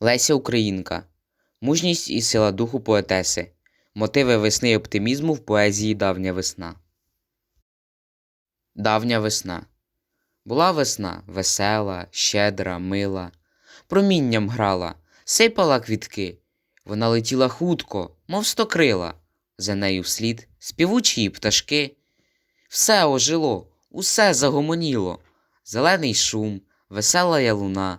Леся Українка. Мужність і сила духу поетеси. Мотиви весни і оптимізму в поезії Давня весна. Давня весна. Була весна весела, щедра, мила. Промінням грала, сипала квітки. Вона летіла хутко, мов стокрила. За нею вслід співучі пташки. Все ожило, усе загомоніло. Зелений шум, весела я луна.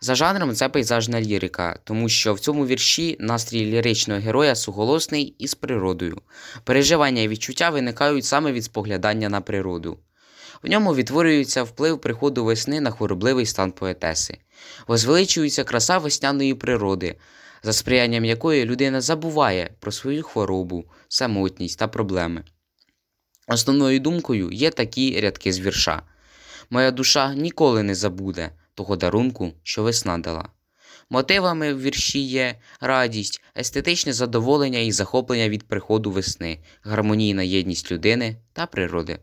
За жанром це пейзажна лірика, тому що в цьому вірші настрій ліричного героя суголосний із природою. Переживання і відчуття виникають саме від споглядання на природу. В ньому відтворюється вплив приходу весни на хворобливий стан поетеси, возвеличується краса весняної природи, за сприянням якої людина забуває про свою хворобу, самотність та проблеми. Основною думкою є такі рядки з вірша. Моя душа ніколи не забуде того дарунку, що весна дала. Мотивами в вірші є радість, естетичне задоволення і захоплення від приходу весни, гармонійна єдність людини та природи.